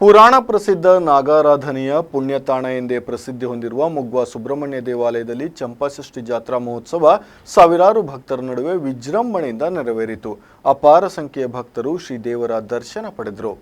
ಪುರಾಣ ಪ್ರಸಿದ್ಧ ನಾಗಾರಾಧನೆಯ ಪುಣ್ಯತಾಣ ಎಂದೇ ಪ್ರಸಿದ್ಧಿ ಹೊಂದಿರುವ ಮುಗ್ವಾ ಸುಬ್ರಹ್ಮಣ್ಯ ದೇವಾಲಯದಲ್ಲಿ ಚಂಪಾಷಷ್ಠಿ ಜಾತ್ರಾ ಮಹೋತ್ಸವ ಸಾವಿರಾರು ಭಕ್ತರ ನಡುವೆ ವಿಜೃಂಭಣೆಯಿಂದ ನೆರವೇರಿತು. ಅಪಾರ ಸಂಖ್ಯೆಯ ಭಕ್ತರು ಶ್ರೀ ದೇವರ ದರ್ಶನ ಪಡೆದರು.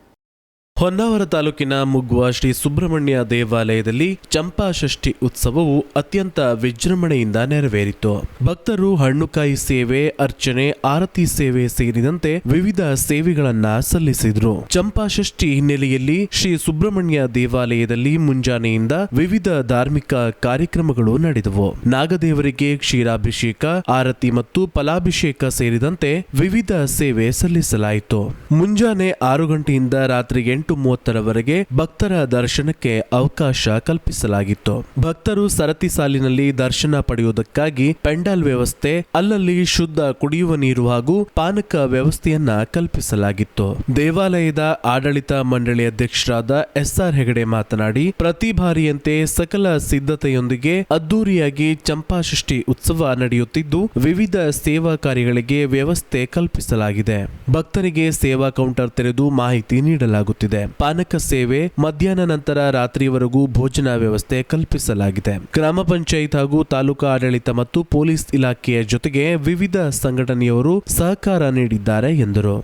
ಹೊನ್ನಾವರ ತಾಲೂಕಿನ ಮುಗ್ವ ಶ್ರೀ ಸುಬ್ರಹ್ಮಣ್ಯ ದೇವಾಲಯದಲ್ಲಿ ಚಂಪಾಷಷ್ಠಿ ಉತ್ಸವವು ಅತ್ಯಂತ ವಿಜೃಂಭಣೆಯಿಂದ ನೆರವೇರಿತು. ಭಕ್ತರು ಹಣ್ಣುಕಾಯಿ ಸೇವೆ, ಅರ್ಚನೆ, ಆರತಿ ಸೇವೆ ಸೇರಿದಂತೆ ವಿವಿಧ ಸೇವೆಗಳನ್ನ ಸಲ್ಲಿಸಿದರು. ಚಂಪಾಷಷ್ಠಿ ಹಿನ್ನೆಲೆಯಲ್ಲಿ ಶ್ರೀ ಸುಬ್ರಹ್ಮಣ್ಯ ದೇವಾಲಯದಲ್ಲಿ ಮುಂಜಾನೆಯಿಂದ ವಿವಿಧ ಧಾರ್ಮಿಕ ಕಾರ್ಯಕ್ರಮಗಳು ನಡೆದವು. ನಾಗದೇವರಿಗೆ ಕ್ಷೀರಾಭಿಷೇಕ, ಆರತಿ ಮತ್ತು ಫಲಾಭಿಷೇಕ ಸೇರಿದಂತೆ ವಿವಿಧ ಸೇವೆ ಸಲ್ಲಿಸಲಾಯಿತು. ಮುಂಜಾನೆ ಆರು ಗಂಟೆಯಿಂದ ರಾತ್ರಿ ಎಂಟು ಮೂವತ್ತರವರೆಗೆ ಭಕ್ತರ ದರ್ಶನಕ್ಕೆ ಅವಕಾಶ ಕಲ್ಪಿಸಲಾಗಿತ್ತು. ಭಕ್ತರು ಸರತಿ ಸಾಲಿನಲ್ಲಿ ದರ್ಶನ ಪಡೆಯುವುದಕ್ಕಾಗಿ ಪೆಂಡಾಲ್ ವ್ಯವಸ್ಥೆ, ಅಲ್ಲಲ್ಲಿ ಶುದ್ಧ ಕುಡಿಯುವ ನೀರು ಹಾಗೂ ಪಾನಕ ವ್ಯವಸ್ಥೆಯನ್ನ ಕಲ್ಪಿಸಲಾಗಿತ್ತು. ದೇವಾಲಯದ ಆಡಳಿತ ಮಂಡಳಿ ಅಧ್ಯಕ್ಷರಾದ ಎಸ್ಆರ್ ಹೆಗಡೆ ಮಾತನಾಡಿ, ಪ್ರತಿ ಬಾರಿಯಂತೆ ಸಕಲ ಸಿದ್ಧತೆಯೊಂದಿಗೆ ಅದ್ದೂರಿಯಾಗಿ ಚಂಪಾಷಷ್ಠಿ ಉತ್ಸವ ನಡೆಯುತ್ತಿದ್ದು, ವಿವಿಧ ಸೇವಾ ಕಾರ್ಯಗಳಿಗೆ ವ್ಯವಸ್ಥೆ ಕಲ್ಪಿಸಲಾಗಿದೆ. ಭಕ್ತರಿಗೆ ಸೇವಾ ಕೌಂಟರ್ ತೆರೆದು ಮಾಹಿತಿ ನೀಡಲಾಗುತ್ತಿದೆ. ಪಾನಕ ಸೇವೆ ಮಧ್ಯಾಹ್ನ ನಂತರ ರಾತ್ರಿವರೆಗೂ ಭೋಜನ ವ್ಯವಸ್ಥೆ ಕಲ್ಪಿಸಲಾಗಿದೆ. ಗ್ರಾಮ ಪಂಚಾಯತ್ ಹಾಗೂ ತಾಲೂಕಾ ಆಡಳಿತ ಮತ್ತು ಪೊಲೀಸ್ ಇಲಾಖೆಯ ಜೊತೆಗೆ ವಿವಿಧ ಸಂಘಟನೆಯವರು ಸಹಕಾರ ನೀಡಿದ್ದಾರೆ ಎಂದರು.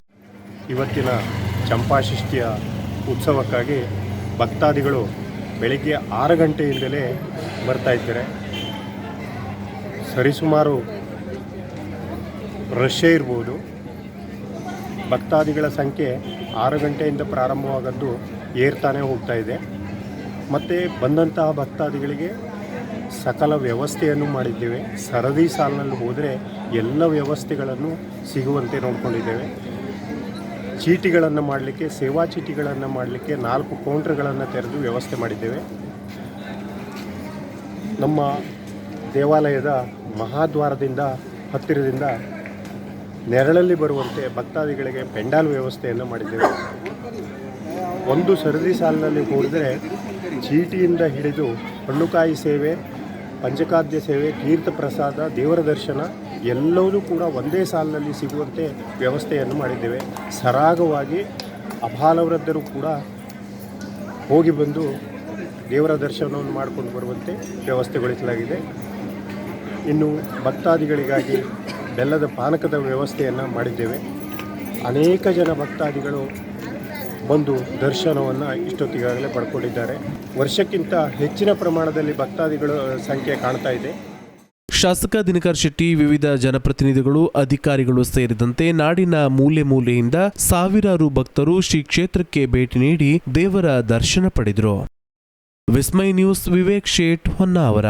ಇವತ್ತಿನ ಚಂಪಾಷಷ್ಠಿಯ ಉತ್ಸವಕ್ಕಾಗಿ ಭಕ್ತಾದಿಗಳು ಬೆಳಿಗ್ಗೆ ಆರು ಗಂಟೆಯಿಂದಲೇ ಬರ್ತಾ ಇದ್ದಾರೆ. ಸರಿಸುಮಾರು ರಶ್ಶೇ ಇರ್ಬೋದು. ಭಕ್ತಾದಿಗಳ ಸಂಖ್ಯೆ ಆರು ಗಂಟೆಯಿಂದ ಪ್ರಾರಂಭವಾಗದ್ದು ಏರ್ತಾನೆ ಹೋಗ್ತಾ ಇದೆ. ಮತ್ತು ಬಂದಂತಹ ಭಕ್ತಾದಿಗಳಿಗೆ ಸಕಲ ವ್ಯವಸ್ಥೆಯನ್ನು ಮಾಡಿದ್ದೇವೆ. ಸರದಿ ಸಾಲಿನಲ್ಲಿ ಹೋದರೆ ಎಲ್ಲ ವ್ಯವಸ್ಥೆಗಳನ್ನು ಸಿಗುವಂತೆ ನೋಡಿಕೊಂಡಿದ್ದೇವೆ. ಚೀಟಿಗಳನ್ನು ಮಾಡಲಿಕ್ಕೆ, ಸೇವಾ ಚೀಟಿಗಳನ್ನು ಮಾಡಲಿಕ್ಕೆ ನಾಲ್ಕು ಕೌಂಟ್ರ್ಗಳನ್ನು ತೆರೆದು ವ್ಯವಸ್ಥೆ ಮಾಡಿದ್ದೇವೆ. ನಮ್ಮ ದೇವಾಲಯದ ಮಹಾದ್ವಾರದಿಂದ ಹತ್ತಿರದಿಂದ ನೆರಳಲ್ಲಿ ಬರುವಂತೆ ಭಕ್ತಾದಿಗಳಿಗೆ ಪೆಂಡಾಲ್ ವ್ಯವಸ್ಥೆಯನ್ನು ಮಾಡಿದ್ದೇವೆ. ಒಂದು ಸರದಿ ಸಾಲಿನಲ್ಲಿ ಹೋದರೆ ಚೀಟಿಯಿಂದ ಹಿಡಿದು ಹಣ್ಣುಕಾಯಿ ಸೇವೆ, ಪಂಚಕಾದ್ಯ ಸೇವೆ, ತೀರ್ಥ ಪ್ರಸಾದ, ದೇವರ ದರ್ಶನ ಎಲ್ಲವೂ ಕೂಡ ಒಂದೇ ಸಾಲಿನಲ್ಲಿ ಸಿಗುವಂತೆ ವ್ಯವಸ್ಥೆಯನ್ನು ಮಾಡಿದ್ದೇವೆ. ಸರಾಗವಾಗಿ ಅಬಾಲವೃದ್ಧರು ಕೂಡ ಹೋಗಿ ಬಂದು ದೇವರ ದರ್ಶನವನ್ನು ಮಾಡಿಕೊಂಡು ಬರುವಂತೆ ವ್ಯವಸ್ಥೆಗೊಳಿಸಲಾಗಿದೆ. ಇನ್ನು ಭಕ್ತಾದಿಗಳಿಗಾಗಿ ಬೆಲ್ಲದ ಪಾನಕದ ವ್ಯವಸ್ಥೆಯನ್ನು ಮಾಡಿದ್ದೇವೆ. ಅನೇಕ ಜನ ಭಕ್ತಾದಿಗಳು ಬಂದು ದರ್ಶನವನ್ನು ಇಷ್ಟೊತ್ತಿಗಾಗಲೇ ಪಡ್ಕೊಂಡಿದ್ದಾರೆ. ವರ್ಷಕ್ಕಿಂತ ಹೆಚ್ಚಿನ ಪ್ರಮಾಣದಲ್ಲಿ ಭಕ್ತಾದಿಗಳ ಸಂಖ್ಯೆ ಕಾಣ್ತಾ ಇದೆ. ಶಾಸಕ ದಿನಕರ್ ಶೆಟ್ಟಿ, ವಿವಿಧ ಜನಪ್ರತಿನಿಧಿಗಳು, ಅಧಿಕಾರಿಗಳು ಸೇರಿದಂತೆ ನಾಡಿನ ಮೂಲೆ ಮೂಲೆಯಿಂದ ಸಾವಿರಾರು ಭಕ್ತರು ಶ್ರೀ ಕ್ಷೇತ್ರಕ್ಕೆ ಭೇಟಿ ನೀಡಿ ದೇವರ ದರ್ಶನ ಪಡೆದರು. ವಿಸ್ಮಯ ನ್ಯೂಸ್, ವಿವೇಕ್ ಶೇಟ್ ಹೊನ್ನಾವರ.